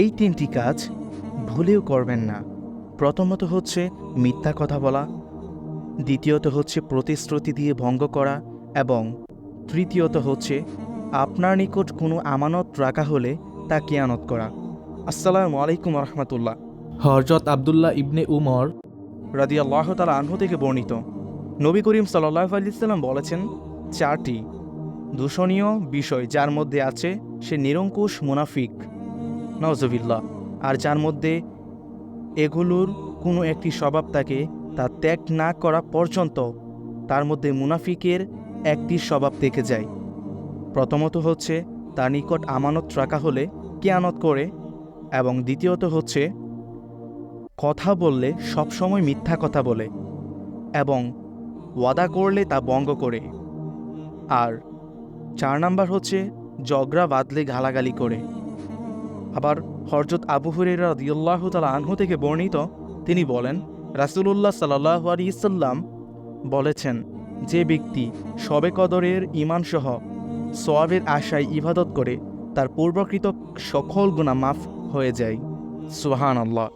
এই তিনটি কাজ ভুলেও করবেন না। প্রথমত হচ্ছে মিথ্যা কথা বলা। দ্বিতীয়ত হচ্ছে প্রতিশ্রুতি দিয়ে ভঙ্গ করা এবং তৃতীয়ত হচ্ছে আপনার নিকট কোনো আমানত রাখা হলে তা কেয়ানত করা। আসসালামু আলাইকুম রহমতুল্লাহ। হরজত আবদুল্লাহ ইবনে উমর রাদি আল্লাহ তালা আনহু থেকে বর্ণিত। নবী করিম সাল্লাহ আলিয়াল্লাম বলেছেন চারটি দূষণীয় বিষয় যার মধ্যে আছে সে নিরঙ্কুশ মুনাফিক। নজবিল্লা আর যার মধ্যে এগুলোর কোনো একটি স্বভাব তাকে তা ত্যাগ না করা পর্যন্ত তার মধ্যে মুনাফিকের একটি স্বভাব থেকে যায়। প্রথমত হচ্ছে, তার নিকট আমানত রাখা হলে কেয়ানত করে এবং দ্বিতীয়ত হচ্ছে, কথা বললে সবসময় মিথ্যা কথা বলে এবং ওয়াদা করলে তা বঙ্গ করে। আর চার নাম্বার হচ্ছে জগরা বাদলে গালাগালি করে। আবার হরজত আবু হুরেরা দিয়াল্লাহ তালা আনহু থেকে বর্ণিত, তিনি বলেন, রাসুলুল্লাহ সাল্লাহ ইসাল্লাম বলেছেন, যে ব্যক্তি সবে কদরের ইমানসহ সোয়াবের আশায় ইবাদত করে, তার পূর্বকৃত সকল গুণা মাফ হয়ে যায়। সুহান আল্লাহ